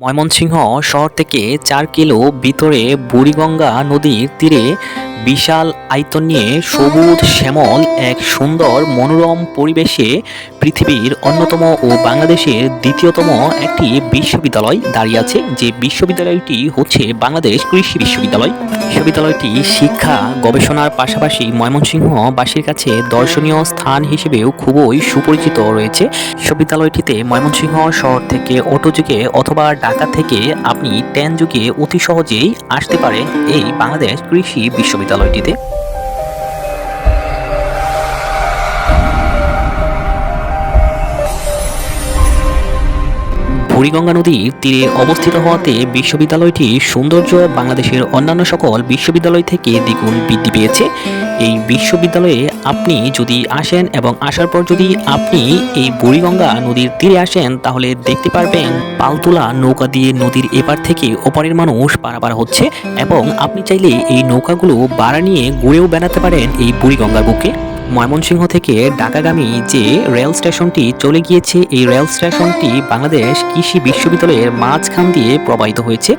ময়মনসিংহ শহর থেকে চার কিলো ভিতরে বুড়িগঙ্গা নদীর তীরে বিশাল আয়তন নিয়ে সবুজ শ্যামল এক সুন্দর মনোরম পরিবেশে পৃথিবীর অন্যতম ও বাংলাদেশের দ্বিতীয়তম একটি বিশ্ববিদ্যালয় দাঁড়িয়ে আছে, যে বিশ্ববিদ্যালয়টি হচ্ছে বাংলাদেশ কৃষি বিশ্ববিদ্যালয়। বিশ্ববিদ্যালয়টি শিক্ষা, গবেষণার পাশাপাশি ময়মনসিংহবাসীর কাছে দর্শনীয় স্থান হিসেবেও খুবই সুপরিচিত রয়েছে। বিশ্ববিদ্যালয়টিতে ময়মনসিংহ শহর থেকে অটো যুগে অথবা ঢাকা থেকে আপনি ট্রেন যুগে অতি সহজেই আসতে পারেন এই বাংলাদেশ কৃষি বিশ্ববিদ্যালয়টিতে। বুড়িগঙ্গা নদীর তীরে অবস্থিত হওয়াতে বিশ্ববিদ্যালয়টি সৌন্দর্য বাংলাদেশের অন্যান্য সকল বিশ্ববিদ্যালয় থেকে দ্বিগুণ বৃদ্ধি পেয়েছে। এই বিশ্ববিদ্যালয়ে আপনি যদি আসেন এবং আসার পর যদি আপনি এই বুড়িগঙ্গা নদীর তীরে আসেন, তাহলে দেখতে পারবেন পালতোলা নৌকা দিয়ে নদীর এপার থেকে ওপারের মানুষ পারাপার হচ্ছে এবং আপনি চাইলে এই নৌকাগুলো ভাড়া নিয়ে ঘুরেও বেড়াতে পারেন এই বুড়িগঙ্গার বুকে। ময়মনসিংহ থেকে ঢাকাগামী যে রেল স্টেশনটি চলে গিয়েছে, এই রেল স্টেশনটি বাংলাদেশ কৃষি বিশ্ববিদ্যালয়ের মাঝখান দিয়ে প্রবাহিত হয়েছে।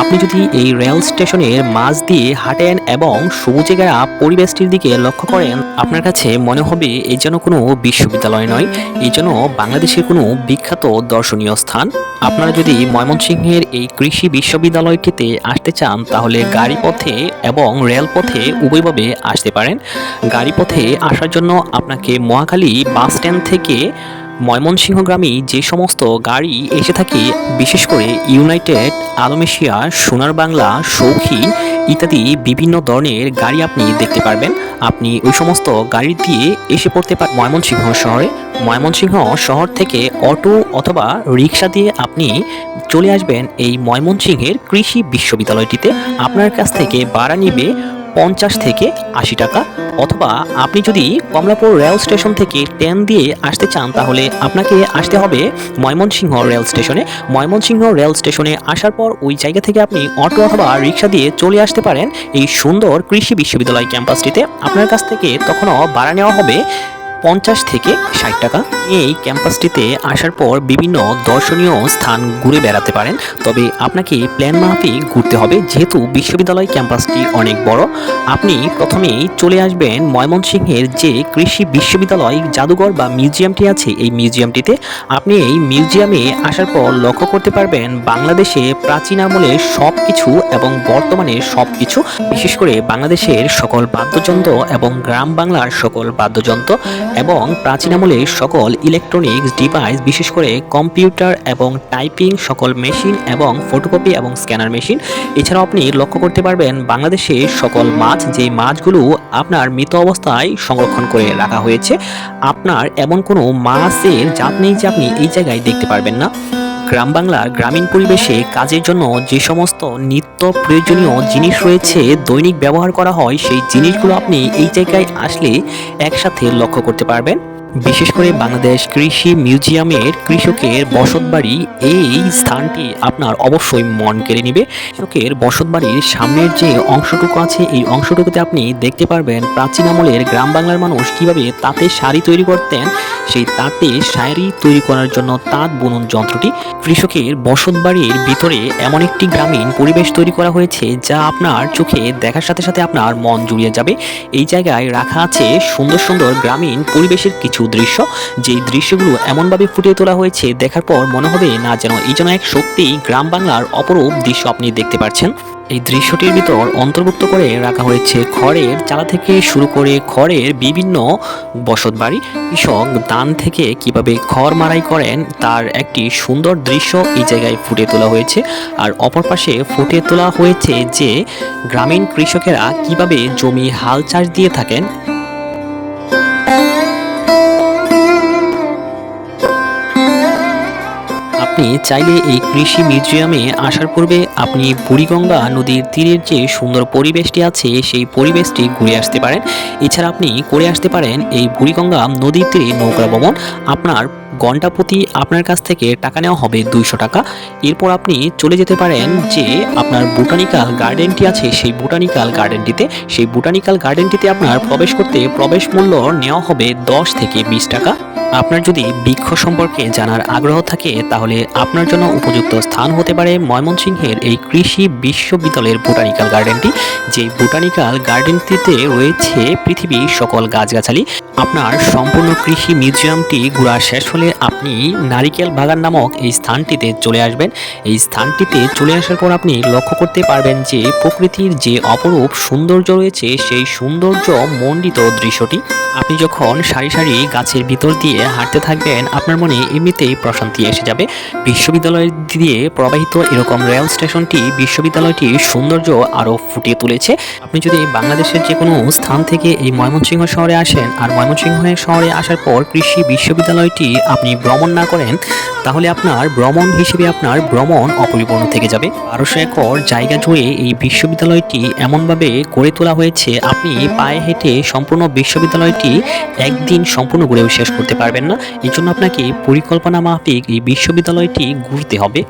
আপনি যদি এই রেল স্টেশনের মাঝ দিয়ে হাঁটেন এবং সবুজে ঘেরা পরিবেশটির দিকে লক্ষ্য করেন, আপনার কাছে মনে হবে এই যেন কোনো বিশ্ববিদ্যালয় নয় এই যেন বাংলাদেশের কোনো বিখ্যাত দর্শনীয় স্থান। আপনারা যদি ময়মনসিংহের এই কৃষি বিশ্ববিদ্যালয়টিতে আসতে চান, তাহলে গাড়ি পথে এবং রেলপথে উভয়ভাবে আসতে পারেন। গাড়ি পথে আসার জন্য আপনাকে মহাখালী বাস স্ট্যান্ড থেকে ময়মনসিংহ গ্রামে যে সমস্ত গাড়ি এসে থাকে, বিশেষ করে ইউনাইটেড আলমেশিয়া সোনার বাংলা শৌখিন ইত্যাদি বিভিন্ন ধরনের গাড়ি আপনি দেখতে পারবেন। আপনি ওই সমস্ত গাড়ি দিয়ে এসে পড়তে পারেন ময়মনসিংহ শহরে। ময়মনসিংহ শহর থেকে অটো অথবা রিক্সা দিয়ে আপনি চলে আসবেন এই ময়মনসিংহের কৃষি বিশ্ববিদ্যালয়টিতে। আপনার কাছ থেকে ভাড়া নিবে পঞ্চাশ থেকে আশি টাকা। অথবা আপনি যদি কমলাপুর রেল স্টেশন থেকে ট্রেন দিয়ে আসতে চান, তাহলে আপনাকে আসতে হবে ময়মনসিংহ রেল স্টেশনে। ময়মনসিংহ রেল স্টেশনে আসার পর ওই জায়গা থেকে আপনি অটো অথবা রিক্সা দিয়ে চলে আসতে পারেন এই সুন্দর কৃষি বিশ্ববিদ্যালয় ক্যাম্পাসটিতে। আপনার কাছ থেকে তখনও ভাড়া নেওয়া হবে পঞ্চাশ থেকে ষাট টাকা। এই ক্যাম্পাসটিতে আসার পর বিভিন্ন দর্শনীয় স্থান ঘুরে বেড়াতে পারেন। তবে আপনাকে প্ল্যান মাফিক ঘুরতে হবে, যেহেতু বিশ্ববিদ্যালয় ক্যাম্পাসটি অনেক বড়। আপনি প্রথমেই চলে আসবেন ময়মনসিংহের যে কৃষি বিশ্ববিদ্যালয় জাদুঘর বা মিউজিয়ামটি আছে এই মিউজিয়ামটিতে। আপনি এই মিউজিয়ামে আসার পর লক্ষ্য করতে পারবেন বাংলাদেশে প্রাচীন আমলের সব কিছু এবং বর্তমানে সব কিছু বিশেষ করে বাংলাদেশের সকল বাদ্যযন্ত্র এবং গ্রাম বাংলার সকল বাদ্যযন্ত্র। এবং প্রাচীন আমলে সকল ইলেকট্রনিক্স ডিভাইস বিশেষ করে কম্পিউটার এবং টাইপিং সকল মেশিন এবং ফটোকপি এবং স্ক্যানার মেশিন এছাড়াও আপনি লক্ষ্য করতে পারবেন বাংলাদেশে সকল মাছ, যে মাছগুলো আপনার মৃত অবস্থায় সংরক্ষণ করে রাখা হয়েছে। আপনার এমন কোনো মাছের জাত নেই যে আপনি এই জায়গায় দেখতে পারবেন না। গ্রাম বাংলার গ্রামীণ পরিবেশে কাজের জন্য যে সমস্ত নিত্য প্রয়োজনীয় জিনিস রয়েছে, দৈনিক ব্যবহার করা হয়, সেই জিনিসগুলো আপনি এই জায়গায় আসলে একসাথে লক্ষ্য করতে পারবেন। বিশেষ করে বাংলাদেশ কৃষি মিউজিয়ামের কৃষকের বসতবাড়ি এই স্থানটি আপনার অবশ্যই মন কেড়ে নেবে। কৃষকের বসতবাড়ির সামনের যে অংশটুকু আছে, এই অংশটুকুতে আপনি দেখতে পারবেন প্রাচীন আমলের গ্রাম বাংলার মানুষ কীভাবে তাঁতে শাড়ি তৈরি করতেন, সেই তাঁতে শাড়ি তৈরি করার জন্য তাঁত বুনন যন্ত্রটি। কৃষকের বসতবাড়ির ভিতরে এমন একটি গ্রামীণ পরিবেশ তৈরি করা হয়েছে, যা আপনার চোখে দেখার সাথে সাথে আপনার মন জুড়িয়ে যাবে। এই জায়গায় রাখা আছে সুন্দর সুন্দর গ্রামীণ পরিবেশের কিছু দৃশ্য যেই দৃশ্যগুলো এমনভাবে ফুটিয়ে তোলা হয়েছে, দেখার পর মনে হবে না যেন এই যেন এক সত্যি গ্রাম বাংলার অপরূপ দৃশ্য আপনি দেখতে পাচ্ছেন। এই দৃশ্যটির ভিতর অন্তর্ভুক্ত করে রাখা হয়েছে খড়ের চালা থেকে শুরু করে খড়ের বিভিন্ন বসতবাড়ি কৃষক দান থেকে কীভাবে খড় মারাই করেন, তার একটি সুন্দর দৃশ্য এই জায়গায় ফুটে তোলা হয়েছে। আর অপর পাশে ফুটে তোলা হয়েছে যে, গ্রামীণ কৃষকেরা কীভাবে জমি হাল চাষ দিয়ে থাকেন আপনি চাইলে এই কৃষি মিউজিয়ামে আসার পূর্বে আপনি বুড়িগঙ্গা নদীর তীরের যে সুন্দর পরিবেশটি আছে, সেই পরিবেশটি ঘুরে আসতে পারেন। এছাড়া আপনি করে আসতে পারেন এই বুড়িগঙ্গা নদীর তীরে নৌকা ভ্রমণ। আপনার ঘণ্টা প্রতি আপনার কাছ থেকে টাকা নেওয়া হবে দুইশো টাকা। এরপর আপনি চলে যেতে পারেন যে আপনার বোটানিক্যাল গার্ডেনটি আছে, সেই বোটানিক্যাল গার্ডেনটিতে। সেই বোটানিক্যাল গার্ডেনটিতে আপনার প্রবেশ করতে প্রবেশ মূল্য নেওয়া হবে দশ থেকে বিশ টাকা। আপনার যদি বৃক্ষ সম্পর্কে জানার আগ্রহ থাকে, তাহলে আপনার জন্য উপযুক্ত স্থান হতে পারে ময়মনসিংহের এই কৃষি বিশ্ববিদ্যালয়ের বোটানিক্যাল গার্ডেনটি, যে বোটানিক্যাল গার্ডেনটিতে রয়েছে পৃথিবীর সকল গাছগাছালি। আপনার সম্পূর্ণ কৃষি মিউজিয়ামটি ঘোরা শেষ হলে আপনি নারিকেল বাগান নামক এই স্থানটিতে চলে আসবেন। এই স্থানটিতে চলে আসার পর আপনি লক্ষ্য করতে পারবেন যে প্রকৃতির যে অপরূপ সৌন্দর্য রয়েছে, সেই সৌন্দর্য মণ্ডিত দৃশ্যটি। আপনি যখন সারি সারি গাছের ভিতর দিয়ে হাঁটতে থাকবেন, আপনার মনে এমনিতেই প্রশান্তি এসে যাবে। বিশ্ববিদ্যালয় দিয়ে প্রবাহিত এরকম রেল স্টেশনটি বিশ্ববিদ্যালয়টির সৌন্দর্য আরও ফুটিয়ে তুলেছে। আপনি যদি বাংলাদেশের যে কোনো স্থান থেকে এই ময়মনসিংহ শহরে আসেন আর ময়মনসিংহ শহরে আসার পর কৃষি বিশ্ববিদ্যালয়টি আপনি ভ্রমণ না করেন, তাহলে আপনার ভ্রমণ হিসেবে আপনার ভ্রমণ অপরিপূর্ণ থেকে যাবে। বারোশো একর জায়গা জুড়ে এই বিশ্ববিদ্যালয়টি এমনভাবে গড়ে তোলা হয়েছে, আপনি পায়ে হেঁটে সম্পূর্ণ বিশ্ববিদ্যালয়টি একদিন সম্পূর্ণ ঘুরেও শেষ করতে পারবেন না। এই জন্য আপনাকে পরিকল্পনা মাফিক এই বিশ্ববিদ্যালয়টি ঘুরতে হবে।